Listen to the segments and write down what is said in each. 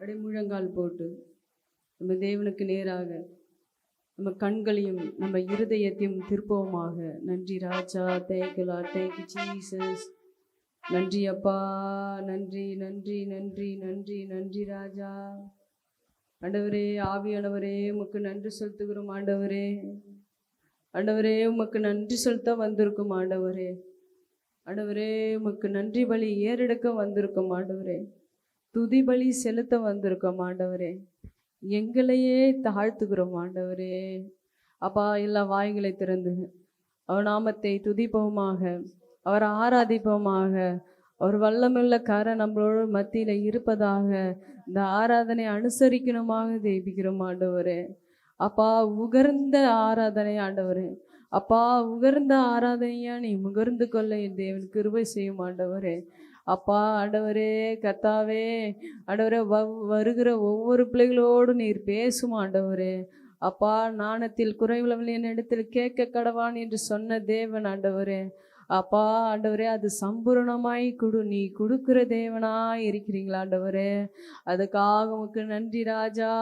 அப்படியே முழங்கால் போட்டு நம்ம தேவனுக்கு நேராக நம்ம கண்களையும் நம்ம இருதயத்தையும் திருப்பவுமாக. நன்றி ராஜா தேங்க்யூலா தேங்க்யூ ஜீசஸ் நன்றி அப்பா நன்றி நன்றி நன்றி நன்றி நன்றி ராஜா. ஆண்டவரே ஆவியானவரே உமக்கு நன்றி செலுத்துகிறோம் ஆண்டவரே. ஆண்டவரே உமக்கு நன்றி செலுத்த வந்திருக்கும் ஆண்டவரே. ஆண்டவரே உமக்கு நன்றி வழி ஏறெடுக்க வந்திருக்கும் ஆண்டவரே. துதிபலி செலுத்த வந்திருக்கோம் ஆண்டவரே. எங்களையே தாழ்த்துக்கிறோம் ஆண்டவரே. அப்பா எல்லா வாய்களை திறந்து அவர் நாமத்தை துதிப்போமாக அவர் ஆராதிப்போமாக அவர் வல்லமுள்ள கர நம்மளோட மத்தியில் இருப்பதாக இந்த ஆராதனை அனுசரிக்கணுமாக தேபிக்கிறோம் ஆண்டவரே. அப்பா உகர்ந்த ஆராதனை ஆண்டவரே. அப்பா உகர்ந்த ஆராதனையா நீ முகர்ந்து கொள்ள என் தேவன் கிருபை செய்யும் ஆண்டவரே. அப்பா ஆண்டவரே கத்தாவே ஆண்டவரே வ- வருகிற ஒவ்வொரு பிள்ளைகளோடு நீர் பேசும் ஆண்டவரே. அப்பா நாணத்தில் குறைவுள்ளவள் என்னிடத்தில் கேட்க கடவான் என்று சொன்ன தேவன் ஆண்டவரே. அப்பா ஆண்டவரே அது சம்பூரணமாய் கொடு. நீ கொடுக்குற தேவனாய் இருக்கிறீங்களா ஆண்டவரே? அதுக்காக உமக்கு நன்றி ராஜா.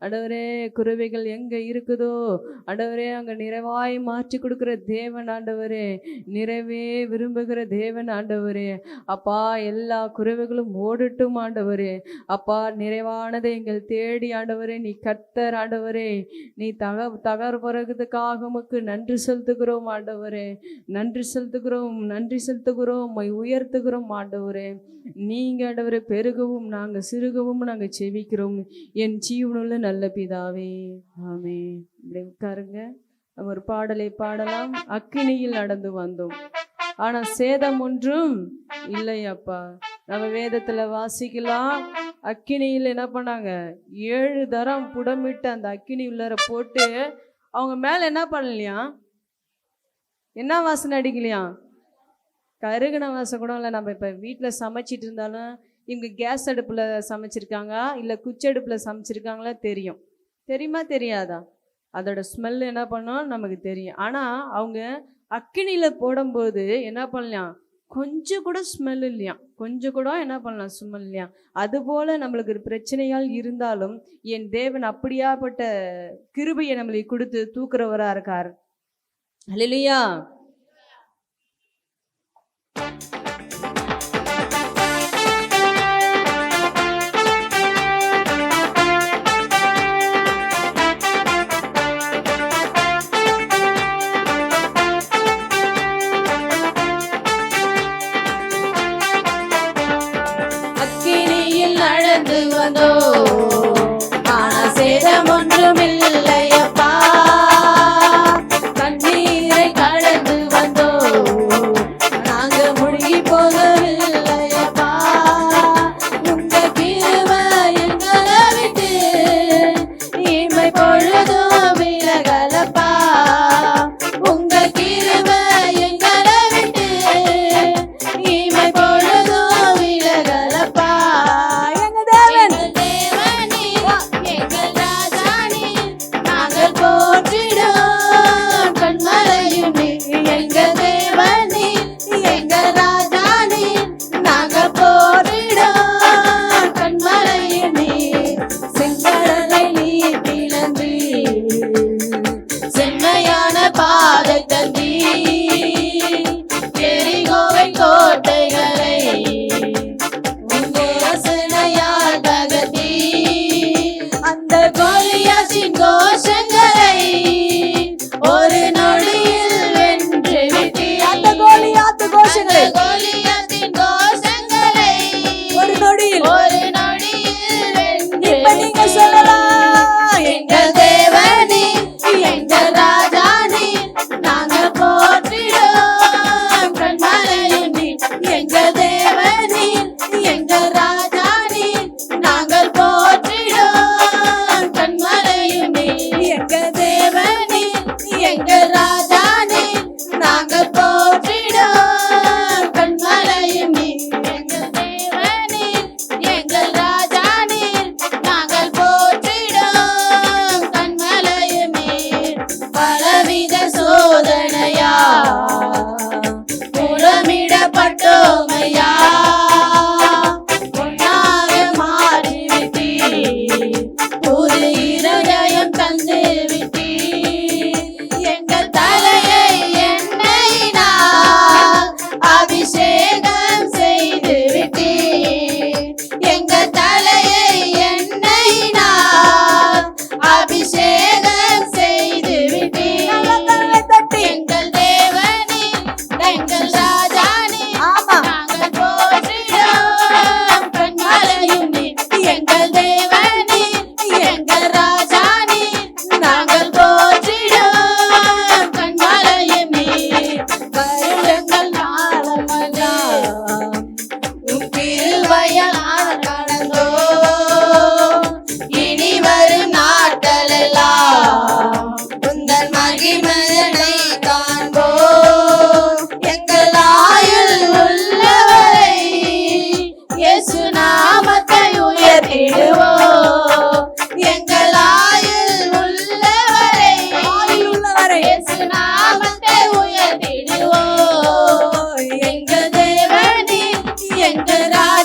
ஆண்டவரே குருவைகள் எங்கே இருக்குதோ? ஆண்டவரே அங்கே நிறைவாய் மாற்றி கொடுக்குற தேவன் ஆண்டவரே. நிறைவே விரும்புகிற தேவன் ஆண்டவரே. அப்பா எல்லா குறைவுகளும் ஓடட்டும் ஆண்டவரே. அப்பா நிறைவானதை எங்கள் தேடி ஆண்டவரே. நீ கத்தர் ஆண்டவரே. நீ தக தகர் பிறகுதுக்காக உமக்கு நன்றி செலுத்துகிறோம் ஆண்டவரே. நன்றி செலுத்துகிறோம். நன்றி செலுத்துகிறோம் உம்மை உயர்த்துகிறோம் ஆண்டவரே. நீங்க ஆண்டவரே பெருகவும் நாங்கள் சிறுகவும் நாங்கள் செவிக்கிறோம். என் ஜீவனுள்ள நல்ல பிதாவே. ஆமே இப்படி உட்காருங்க. நம்ம ஒரு பாடலை பாடலாம். அக்கினியில் நடந்து வந்தோம். ஆனா சேதம் ஒன்றும் இல்லை அப்பா. நம்ம வேதத்துல வாசிக்கலாம். அக்கினியில் என்ன பண்ணாங்க? ஏழு தரம் புடமிட்டு அந்த அக்கினி உள்ளார போட்டு அவங்க மேல என்ன பண்ணலையா? என்ன வாசனை அடிக்கலையா? கருகின வாசம் கூட இல்லை. நம்ம இப்போ வீட்டில் சமைச்சிட்டு இருந்தாலும் இவங்க கேஸ் அடுப்பில் சமைச்சிருக்காங்க இல்லை குச்சி அடுப்பில் சமைச்சிருக்காங்களா? தெரியும். தெரியுமா தெரியாதா? அதோட ஸ்மெல் என்ன பண்ணோம்? நமக்கு தெரியும். ஆனால் அவங்க அக்கினியில் போடும்போது என்ன பண்ணலாம்? கொஞ்சம் கூட ஸ்மெல் இல்லையா? கொஞ்சம் கூட என்ன பண்ணலாம்? ஸ்மெல் இல்லையா? அதுபோல் நம்மளுக்கு ஒரு பிரச்சனையால் இருந்தாலும் என் தேவன் அப்படியாப்பட்ட கிருபையை நம்மளுக்கு கொடுத்து தூக்குறவராக இருக்கார். Hallelujah esperar.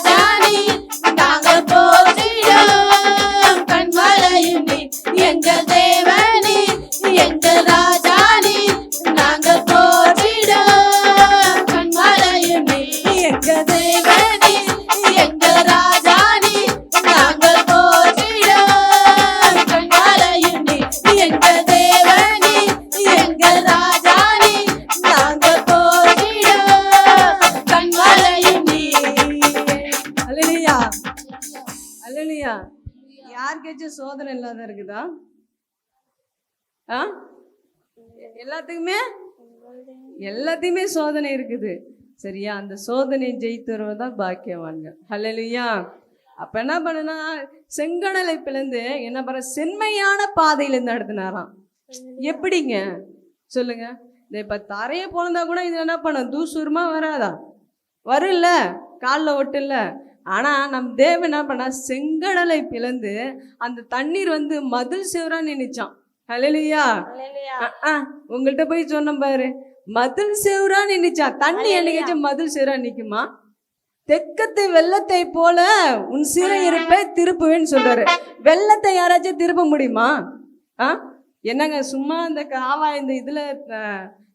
ஆ? எல்லாத்துக்குமே? எல்லாத்தையுமே சோதனை இருக்குது. சரியா? அந்த சோதனை ஜெயித்துறவங்க தான் பாக்கியவாங்க ஹalleluya. அப்ப என்ன பண்ணுனா செங்கடலை பிளந்து என்ன பண்ண செம்மையான பாதையில இருந்து நடத்தினாராம். எப்படிங்க? சொல்லுங்க. இந்த இப்ப தரையை பிறந்தா கூட இது என்ன பண்ணும் தூசூரமா வராதா? வரும்ல? காலில் ஒட்டுல்ல ஆனா நம் தேவன் என்ன பண்ணா செங்கடலை பிளந்து அந்த தண்ணீர் வந்து மதில் சிவரா நினைச்சான். அஹ், உங்கள்ட்ட போய் சொன்னேன் பாரு. மதில் செவரா நின்னுச்சா தண்ணி என்னைக்காச்சும் மதில் செவரா நிக்குமா? தெக்கத்தை வெள்ளத்தை போல உன் சிறை இருப்பை திருப்புவேன்னு சொல்றாரு. வெள்ளத்தை யாராச்சும் திருப்ப முடியுமா? ஆ? என்னங்க சும்மா இந்த காவா இந்த இதுல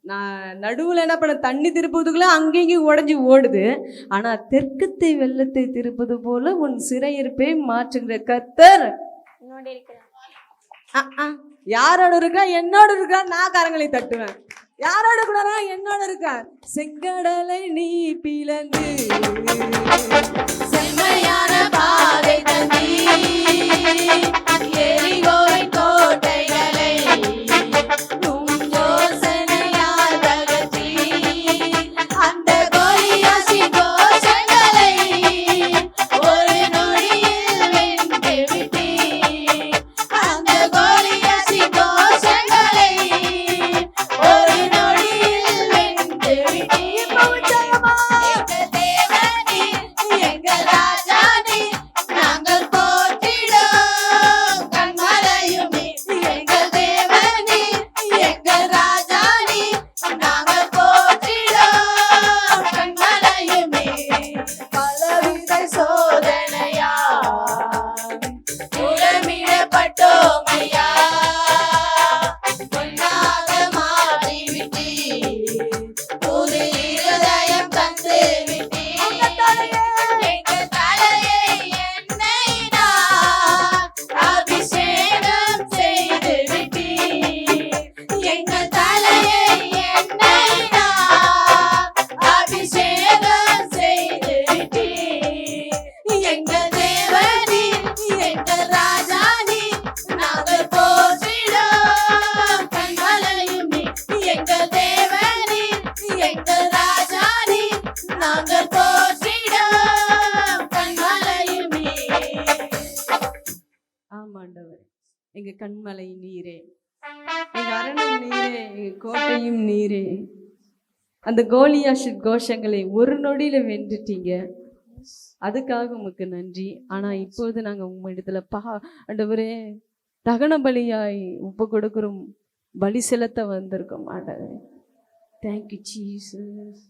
நான் நடுவுல என்ன பண்ண தண்ணி திருப்புறதுக்குள்ள அங்கேயும் உடஞ்சி ஓடுது. ஆனா தெற்கத்தை வெள்ளத்தை திருப்பது போல உன் சிறை இருப்பை மாற்றுகிற அஹ். யாரோட இருக்கா என்னோட இருக்கா நான் கரங்களை தட்டுவேன். யாரோட கூட என்னோட இருக்கா செங்கடலை நீ பிளந்து. செம்மையான பாதை தந்தி எரிகோவின் கோட்டைகளை கண்மலை நீரே. எங்கள் அரணும் நீரே எங்கள் கோட்டையும் நீரே. அந்த கோலியாஷு கோஷங்களை ஒரு நொடியில வென்றுட்டீங்க. அதுக்காக உமக்கு நன்றி. ஆனா இப்போது நாங்க உங்களிடத்துல பா ஆண்டவரே தகன பலியாய் உப்பு கொடுக்கிறோம். பலி செலுத்த வந்திருக்கோம் ஆண்டவரே தேங்க்யூ சீசஸ்